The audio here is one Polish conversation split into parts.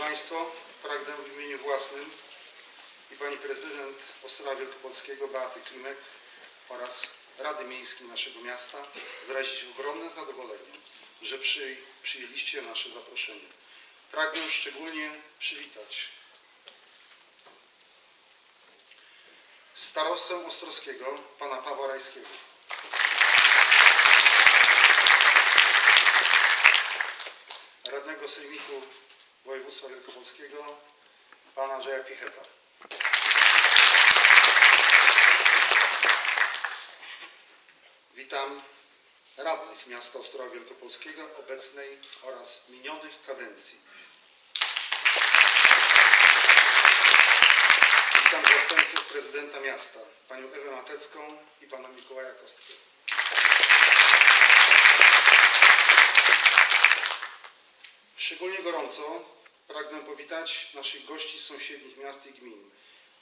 Państwo, pragnę w imieniu własnym i Pani Prezydent Ostrowa Wielkopolskiego Beaty Klimek oraz Rady Miejskiej naszego miasta wyrazić ogromne zadowolenie, że przy, przyjęliście nasze zaproszenie. Pragnę szczególnie przywitać starostę ostrowskiego, pana Pawła Rajskiego. Radnego Sejmiku Województwa Wielkopolskiego, pana Andrzeja Picheta. Witam radnych miasta Ostrowa Wielkopolskiego obecnej oraz minionych kadencji. Witam zastępców prezydenta miasta, panią Ewę Matecką i pana Mikołaja Kostkę. Szczególnie gorąco pragnę powitać naszych gości z sąsiednich miast i gmin.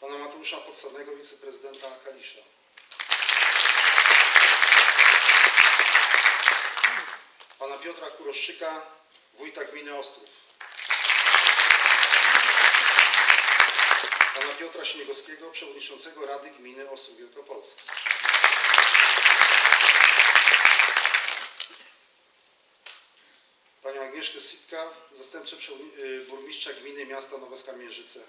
Pana Mateusza Podsadnego, wiceprezydenta Kalisza. Pana Piotra Kuroszczyka, wójta gminy Ostrów. Pana Piotra Śniegowskiego, przewodniczącego Rady Gminy Ostrów Wielkopolski. Agnieszkę Sypka, zastępcę y, burmistrza gminy miasta Nowe Skamierzyce.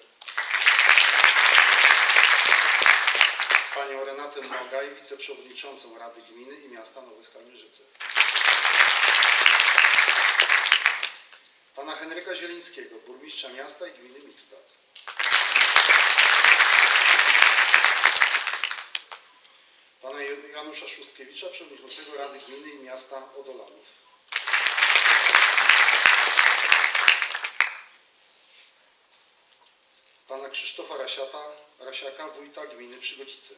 Panią Renatę Nogaj, wiceprzewodniczącą Rady Gminy i miasta Nowe Skamierzyce. Pana Henryka Zielińskiego, burmistrza miasta i gminy Mikstat. Pana Janusza Szustkiewicza, przewodniczącego Rady Gminy i miasta Odolanów. Pana Krzysztofa Rasiata, Rasiaka, wójta gminy Przygodzice.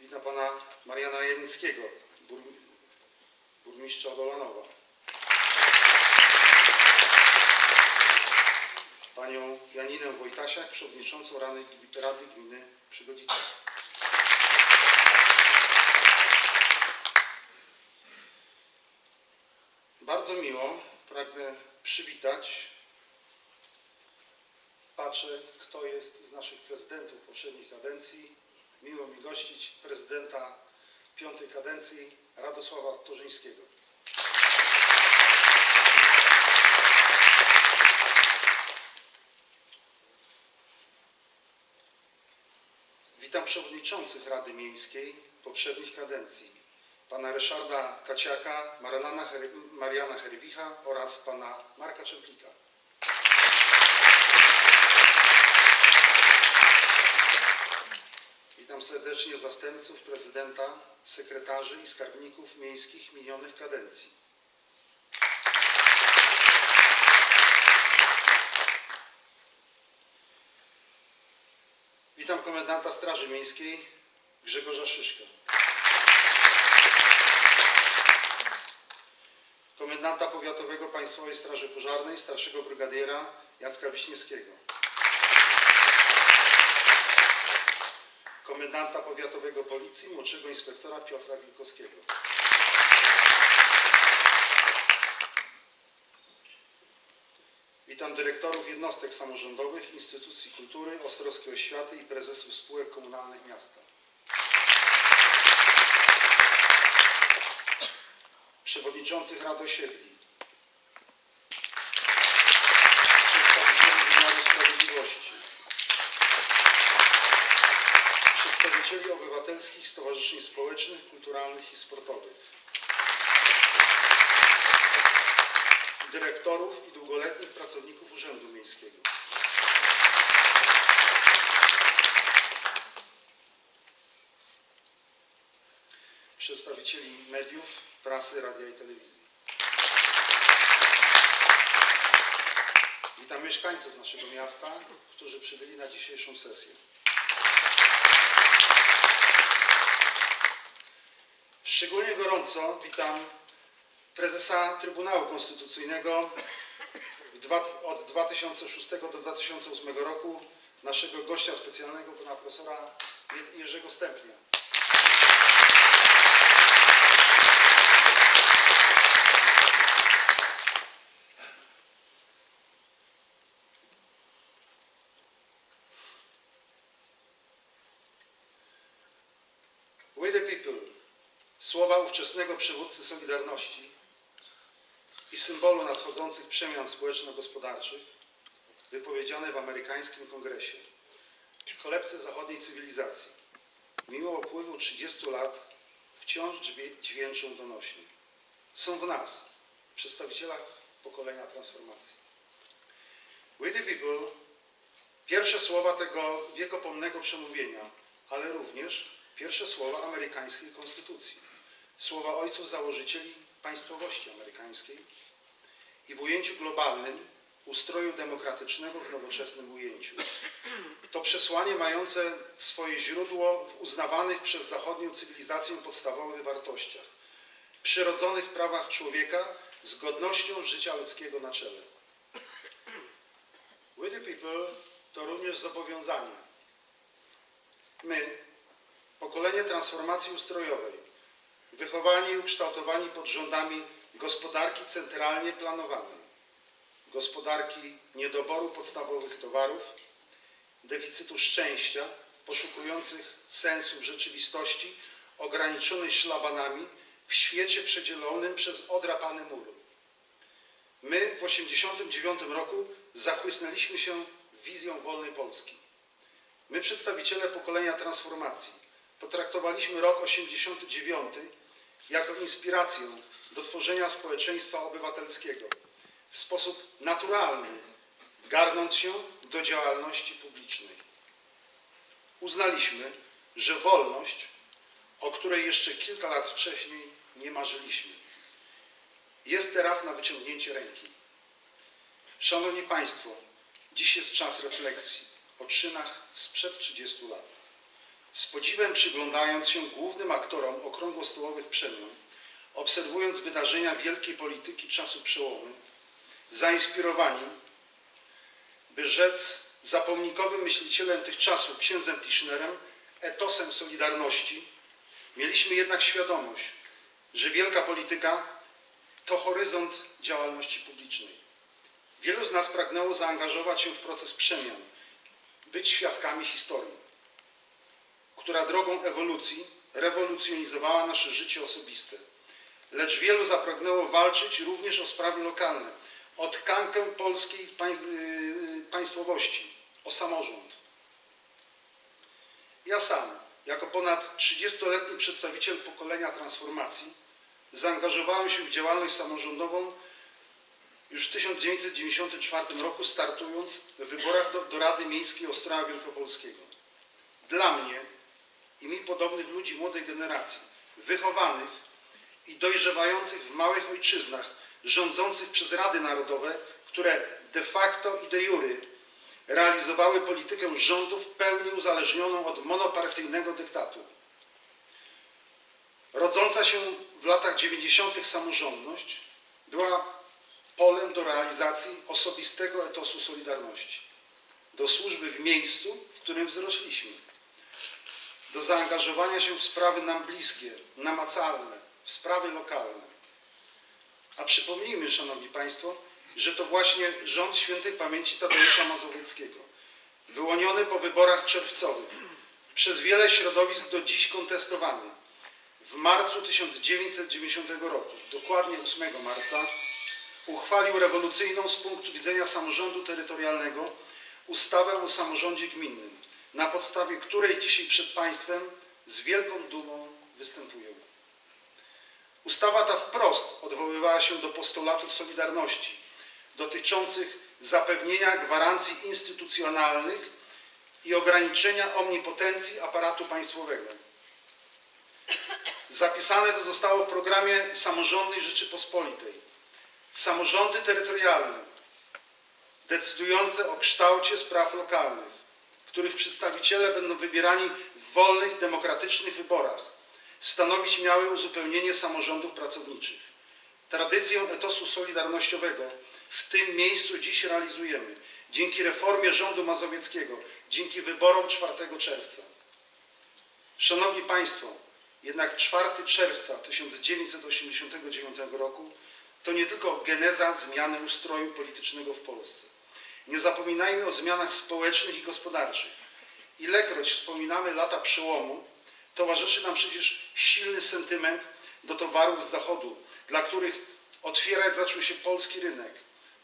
Witam pana Mariana Janickiego, bur, burmistrza Odolanowa. Panią Janinę Wojtasiak, przewodniczącą Rady, Rady Gminy Przygodzice. Bardzo miło, pragnę przywitać. Patrzę, kto jest z naszych prezydentów poprzednich kadencji. Miło mi gościć prezydenta piątej kadencji Radosława Torzyńskiego. Witam przewodniczących Rady Miejskiej poprzednich kadencji, pana Ryszarda Kaciaka, Mariana, Her Mariana Herwicha oraz pana Marka Czemplika. Witam serdecznie zastępców prezydenta, sekretarzy i skarbników miejskich minionych kadencji. Witam komendanta Straży Miejskiej Grzegorza Szyszka. Komendanta Powiatowego Państwowej Straży Pożarnej starszego brygadiera Jacka Wiśniewskiego. Komendanta Powiatowego Policji młodszego inspektora Piotra Wilkowskiego. Witam dyrektorów jednostek samorządowych, instytucji kultury, ostrowskiej oświaty i prezesów spółek komunalnych miasta. Przewodniczących Rad Osiedli. Przedstawicieli wymiaru sprawiedliwości. Przedstawicieli obywatelskich stowarzyszeń społecznych, kulturalnych i sportowych. dyrektorów i długoletnich pracowników Urzędu Miejskiego. Przedstawicieli mediów, prasy, radia i telewizji. Witam mieszkańców naszego miasta, którzy przybyli na dzisiejszą sesję. Szczególnie gorąco witam prezesa Trybunału Konstytucyjnego od 2006 do 2008 roku, naszego gościa specjalnego, pana profesora Je- Jerzego Stępnia. Słowa ówczesnego przywódcy Solidarności i symbolu nadchodzących przemian społeczno-gospodarczych wypowiedziane w amerykańskim kongresie, kolebce zachodniej cywilizacji, mimo upływu 30 lat wciąż dźwię- dźwięczą donośnie. Są w nas, przedstawicielach pokolenia transformacji. We the people, pierwsze słowa tego wiekopomnego przemówienia, ale również pierwsze słowa amerykańskiej konstytucji, słowa ojców założycieli państwowości amerykańskiej i w ujęciu globalnym ustroju demokratycznego w nowoczesnym ujęciu. To przesłanie mające swoje źródło w uznawanych przez zachodnią cywilizację podstawowych wartościach, przyrodzonych prawach człowieka z godnością życia ludzkiego na czele. We the people to również zobowiązanie. My, pokolenie transformacji ustrojowej, wychowani i ukształtowani pod rządami gospodarki centralnie planowanej, gospodarki niedoboru podstawowych towarów, deficytu szczęścia, poszukujących sensu w rzeczywistości ograniczonej szlabanami w świecie przedzielonym przez odrapany mur. My w 1989 roku zachłysnęliśmy się wizją wolnej Polski. My, przedstawiciele pokolenia transformacji, potraktowaliśmy rok 89 jako inspirację do tworzenia społeczeństwa obywatelskiego w sposób naturalny, garnąc się do działalności publicznej. Uznaliśmy, że wolność, o której jeszcze kilka lat wcześniej nie marzyliśmy, jest teraz na wyciągnięcie ręki. Szanowni Państwo, dziś jest czas refleksji o czynach sprzed 30 lat. Z podziwem przyglądając się głównym aktorom okrągłostołowych przemian, obserwując wydarzenia wielkiej polityki czasu przełomu, zainspirowani, by rzec zapomnikowym myślicielem tych czasów, księdzem Tischnerem, etosem Solidarności, mieliśmy jednak świadomość, że wielka polityka to horyzont działalności publicznej. Wielu z nas pragnęło zaangażować się w proces przemian, być świadkami historii, która drogą ewolucji rewolucjonizowała nasze życie osobiste. Lecz wielu zapragnęło walczyć również o sprawy lokalne, o tkankę polskiej yy, państwowości, o samorząd. Ja sam, jako ponad 30-letni przedstawiciel pokolenia transformacji, zaangażowałem się w działalność samorządową już w 1994 roku, startując w wyborach do, do Rady Miejskiej Ostrowa Wielkopolskiego. Dla mnie i mi podobnych ludzi młodej generacji, wychowanych i dojrzewających w małych ojczyznach, rządzących przez Rady Narodowe, które de facto i de jure realizowały politykę rządu w pełni uzależnioną od monopartyjnego dyktatu. Rodząca się w latach 90. samorządność była polem do realizacji osobistego etosu Solidarności, do służby w miejscu, w którym wzrośliśmy, do zaangażowania się w sprawy nam bliskie, namacalne, w sprawy lokalne. A przypomnijmy, Szanowni Państwo, że to właśnie rząd świętej pamięci Tadeusza Mazowieckiego, wyłoniony po wyborach czerwcowych, przez wiele środowisk do dziś kontestowany, w marcu 1990 roku, dokładnie 8 marca, uchwalił rewolucyjną z punktu widzenia samorządu terytorialnego ustawę o samorządzie gminnym, na podstawie której dzisiaj przed Państwem z wielką dumą występuję. Ustawa ta wprost odwoływała się do postulatów Solidarności dotyczących zapewnienia gwarancji instytucjonalnych i ograniczenia omnipotencji aparatu państwowego. Zapisane to zostało w programie Samorządnej Rzeczypospolitej. Samorządy terytorialne decydujące o kształcie spraw lokalnych, których przedstawiciele będą wybierani w wolnych, demokratycznych wyborach, stanowić miały uzupełnienie samorządów pracowniczych. Tradycję etosu solidarnościowego w tym miejscu dziś realizujemy dzięki reformie rządu mazowieckiego, dzięki wyborom 4 czerwca. Szanowni Państwo, jednak 4 czerwca 1989 roku to nie tylko geneza zmiany ustroju politycznego w Polsce. Nie zapominajmy o zmianach społecznych i gospodarczych. Ilekroć wspominamy lata przełomu, towarzyszy nam przecież silny sentyment do towarów z zachodu, dla których otwierać zaczął się polski rynek.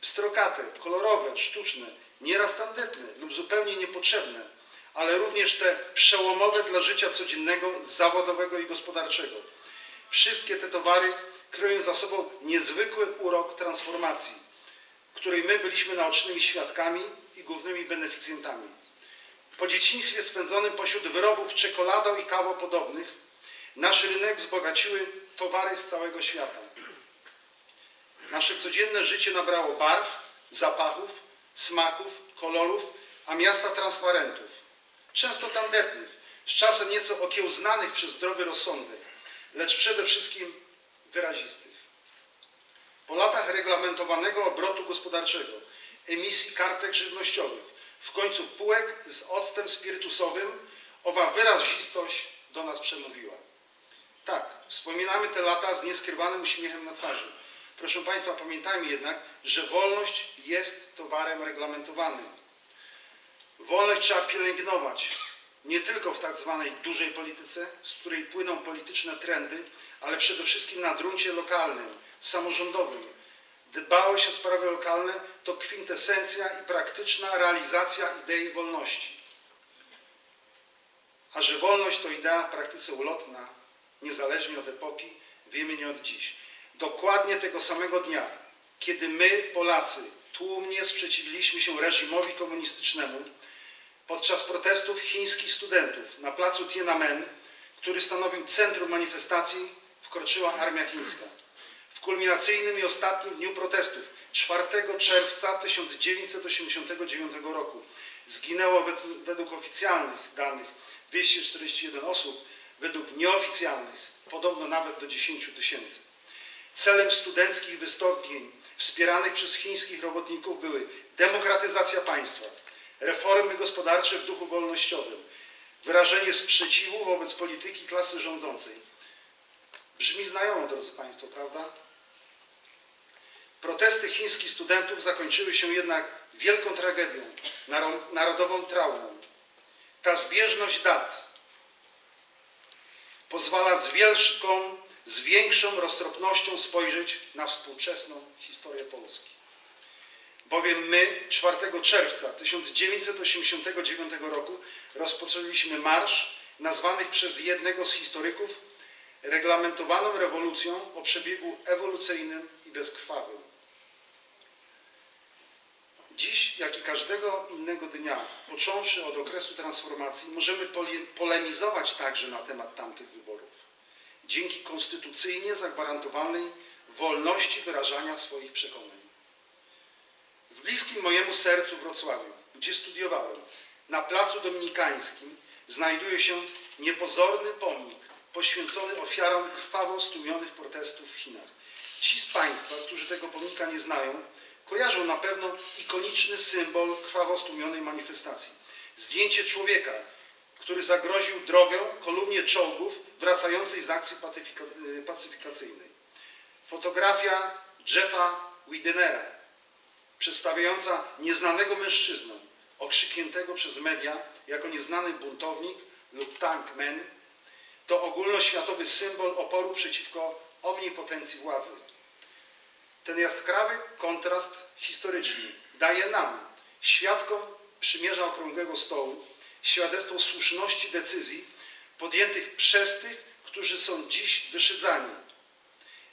Pstrokate, kolorowe, sztuczne, nieraz tandetne lub zupełnie niepotrzebne, ale również te przełomowe dla życia codziennego, zawodowego i gospodarczego. Wszystkie te towary kryją za sobą niezwykły urok transformacji, której my byliśmy naocznymi świadkami i głównymi beneficjentami. Po dzieciństwie spędzonym pośród wyrobów czekolado i kawopodobnych, nasz rynek wzbogaciły towary z całego świata. Nasze codzienne życie nabrało barw, zapachów, smaków, kolorów, a miasta transparentów. Często tandetnych, z czasem nieco okiełznanych przez zdrowy rozsądek, lecz przede wszystkim wyrazistych. Po latach reglamentowanego obrotu gospodarczego, emisji kartek żywnościowych, w końcu półek z octem spirytusowym, owa wyrazistość do nas przemówiła. Tak, wspominamy te lata z nieskrywanym uśmiechem na twarzy. Proszę Państwa, pamiętajmy jednak, że wolność jest towarem reglamentowanym. Wolność trzeba pielęgnować, nie tylko w tak zwanej dużej polityce, z której płyną polityczne trendy, ale przede wszystkim na gruncie lokalnym, samorządowym. Dbałość o sprawy lokalne to kwintesencja i praktyczna realizacja idei wolności. A że wolność to idea w praktyce ulotna, niezależnie od epoki, wiemy nie od dziś. Dokładnie tego samego dnia, kiedy my, Polacy, tłumnie sprzeciwiliśmy się reżimowi komunistycznemu, podczas protestów chińskich studentów na placu Tiananmen, który stanowił centrum manifestacji, wkroczyła armia chińska. W kulminacyjnym i ostatnim dniu protestów, 4 czerwca 1989 roku, zginęło wed- według oficjalnych danych 241 osób, według nieoficjalnych podobno nawet do 10 tysięcy. Celem studenckich wystąpień wspieranych przez chińskich robotników były demokratyzacja państwa, reformy gospodarcze w duchu wolnościowym, wyrażenie sprzeciwu wobec polityki klasy rządzącej. Brzmi znajomo, drodzy Państwo, prawda? Protesty chińskich studentów zakończyły się jednak wielką tragedią, naro- narodową traumą. Ta zbieżność dat pozwala z wielką, z większą roztropnością spojrzeć na współczesną historię Polski. Bowiem my 4 czerwca 1989 roku rozpoczęliśmy marsz nazwany przez jednego z historyków reglamentowaną rewolucją o przebiegu ewolucyjnym i bezkrwawym. Dziś, jak i każdego innego dnia, począwszy od okresu transformacji, możemy pole- polemizować także na temat tamtych wyborów. Dzięki konstytucyjnie zagwarantowanej wolności wyrażania swoich przekonań. W bliskim mojemu sercu Wrocławiu, gdzie studiowałem, na placu dominikańskim znajduje się niepozorny pomnik poświęcony ofiarom krwawo stłumionych protestów w Chinach. Ci z Państwa, którzy tego pomnika nie znają, kojarzą na pewno ikoniczny symbol krwawo stłumionej manifestacji. Zdjęcie człowieka, który zagroził drogę kolumnie czołgów wracającej z akcji pacyfika- pacyfikacyjnej. Fotografia Jeffa Widenera, przedstawiająca nieznanego mężczyznę, okrzykniętego przez media jako nieznany buntownik lub tankman, to ogólnoświatowy symbol oporu przeciwko omnipotencji władzy. Ten jaskrawy kontrast historyczny daje nam, świadkom przymierza okrągłego stołu, świadectwo słuszności decyzji podjętych przez tych, którzy są dziś wyszydzani.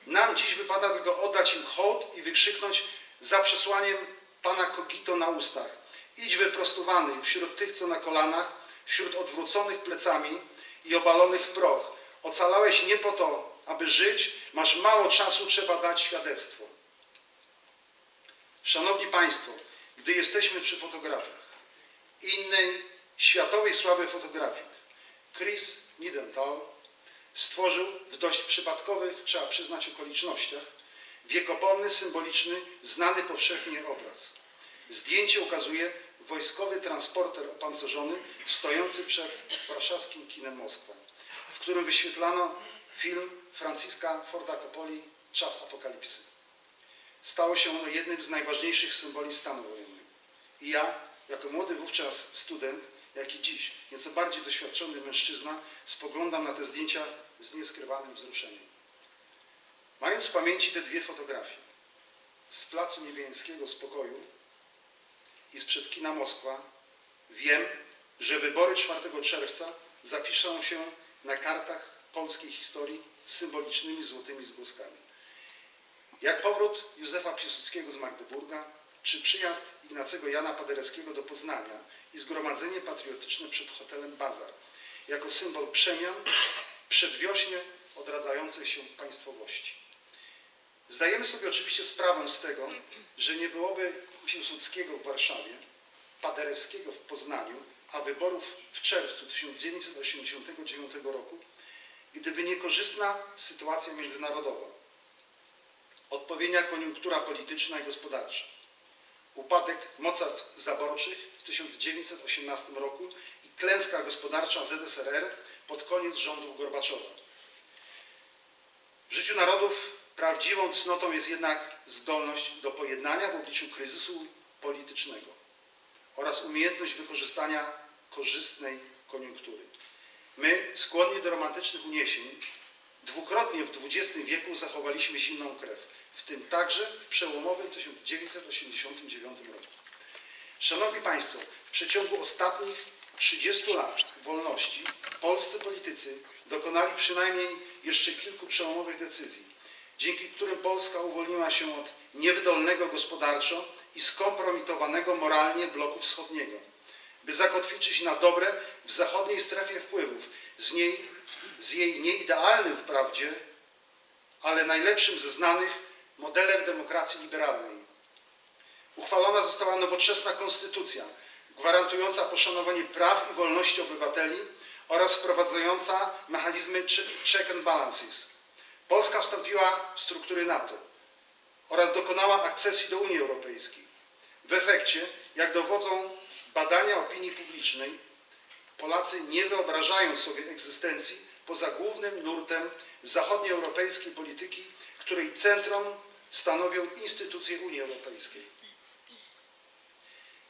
Nam dziś wypada tylko oddać im hołd i wykrzyknąć za przesłaniem Pana Kogito na ustach. Idź wyprostowany wśród tych, co na kolanach, wśród odwróconych plecami i obalonych w proch. Ocalałeś nie po to, aby żyć, masz mało czasu, trzeba dać świadectwo. Szanowni Państwo, gdy jesteśmy przy fotografiach, innej światowej sławy fotografik, Chris Nidenthal stworzył w dość przypadkowych, trzeba przyznać, okolicznościach wiekopomny, symboliczny, znany powszechnie obraz. Zdjęcie ukazuje wojskowy transporter opancerzony stojący przed warszawskim kinem Moskwa, w którym wyświetlano film Franciska Forda Coppoli Czas apokalipsy. Stało się ono jednym z najważniejszych symboli stanu wojennego. I ja, jako młody wówczas student, jak i dziś, nieco bardziej doświadczony mężczyzna, spoglądam na te zdjęcia z nieskrywanym wzruszeniem. Mając w pamięci te dwie fotografie z Placu Niebiańskiego Spokoju i sprzed kina Moskwa, wiem, że wybory 4 czerwca zapiszą się na kartach polskiej historii symbolicznymi złotymi zgłoskami. Jak powrót Józefa Piłsudskiego z Magdeburga, czy przyjazd Ignacego Jana Paderewskiego do Poznania i zgromadzenie patriotyczne przed hotelem Bazar, jako symbol przemian przedwiośnie odradzającej się państwowości. Zdajemy sobie oczywiście sprawę z tego, że nie byłoby Piłsudskiego w Warszawie, Paderewskiego w Poznaniu, a wyborów w czerwcu 1989 roku, gdyby niekorzystna sytuacja międzynarodowa, odpowiednia koniunktura polityczna i gospodarcza, upadek mocarstw zaborczych w 1918 roku i klęska gospodarcza ZSRR pod koniec rządów Gorbaczowa. W życiu narodów prawdziwą cnotą jest jednak zdolność do pojednania w obliczu kryzysu politycznego oraz umiejętność wykorzystania korzystnej koniunktury. My, skłonni do romantycznych uniesień, dwukrotnie w XX wieku zachowaliśmy zimną krew, w tym także w przełomowym 1989 roku. Szanowni Państwo, w przeciągu ostatnich 30 lat wolności polscy politycy dokonali przynajmniej jeszcze kilku przełomowych decyzji, dzięki którym Polska uwolniła się od niewydolnego gospodarczo i skompromitowanego moralnie bloku wschodniego, by zakotwiczyć na dobre w zachodniej strefie wpływów, z, niej, z jej nieidealnym wprawdzie, ale najlepszym ze znanych modelem demokracji liberalnej. Uchwalona została nowoczesna konstytucja, gwarantująca poszanowanie praw i wolności obywateli oraz wprowadzająca mechanizmy check and balances. Polska wstąpiła w struktury NATO oraz dokonała akcesji do Unii Europejskiej. W efekcie, jak dowodzą badania opinii publicznej, Polacy nie wyobrażają sobie egzystencji poza głównym nurtem zachodnioeuropejskiej polityki, której centrum stanowią instytucje Unii Europejskiej.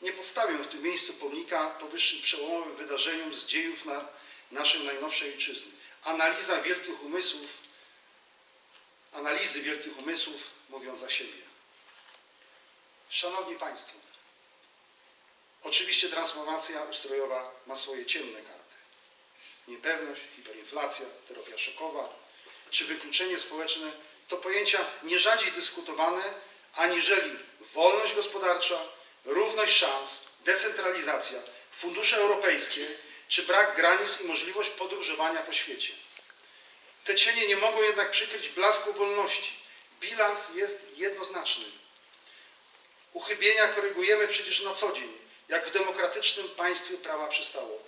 Nie postawię w tym miejscu pomnika powyższym przełomowym wydarzeniom z dziejów na naszej najnowszej ojczyzny. Analiza wielkich umysłów, analizy wielkich umysłów mówią za siebie. Szanowni Państwo, oczywiście transformacja ustrojowa ma swoje ciemne karty. Niepewność, hiperinflacja, terapia szokowa czy wykluczenie społeczne to pojęcia nie rzadziej dyskutowane, aniżeli wolność gospodarcza, równość szans, decentralizacja, fundusze europejskie czy brak granic i możliwość podróżowania po świecie. Te cienie nie mogą jednak przykryć blasku wolności. Bilans jest jednoznaczny. Uchybienia korygujemy przecież na co dzień, jak w demokratycznym państwie prawa przystało,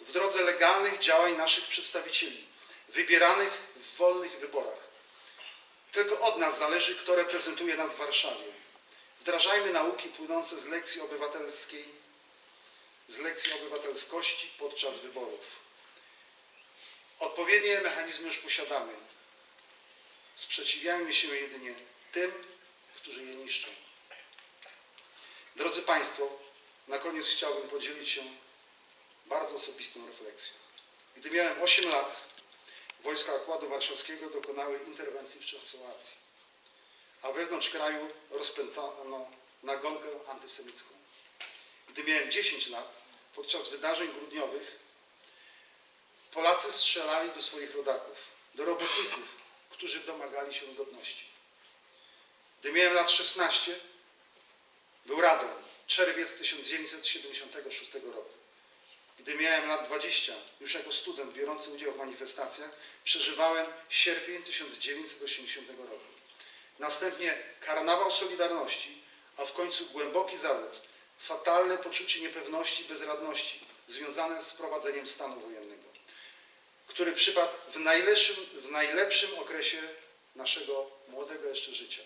w drodze legalnych działań naszych przedstawicieli, wybieranych w wolnych wyborach. Tylko od nas zależy, kto reprezentuje nas w Warszawie. Wdrażajmy nauki płynące z lekcji obywatelskiej, z lekcji obywatelskości podczas wyborów. Odpowiednie mechanizmy już posiadamy. Sprzeciwiajmy się jedynie tym, którzy je niszczą. Drodzy Państwo, na koniec chciałbym podzielić się bardzo osobistą refleksją. Gdy miałem 8 lat, wojska Układu Warszawskiego dokonały interwencji w Czechosłowacji, a wewnątrz kraju rozpętano nagonkę antysemicką. Gdy miałem 10 lat, podczas wydarzeń grudniowych, Polacy strzelali do swoich rodaków, do robotników, którzy domagali się godności. Gdy miałem lat 16, był Radom, czerwiec 1976 roku. Gdy miałem lat 20, już jako student biorący udział w manifestacjach, przeżywałem sierpień 1980 roku. Następnie karnawał Solidarności, a w końcu głęboki zawód, fatalne poczucie niepewności i bezradności związane z wprowadzeniem stanu wojennego, który przypadł w najlepszym, w najlepszym okresie naszego młodego jeszcze życia.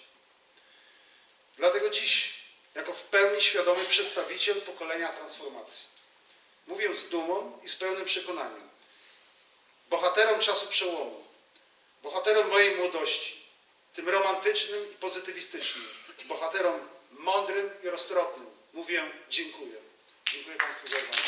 Dlatego dziś, jako w pełni świadomy przedstawiciel pokolenia transformacji, mówię z dumą i z pełnym przekonaniem, bohaterom czasu przełomu, bohaterom mojej młodości, tym romantycznym i pozytywistycznym, bohaterom mądrym i roztropnym, mówię dziękuję. Dziękuję Państwu za uwagę.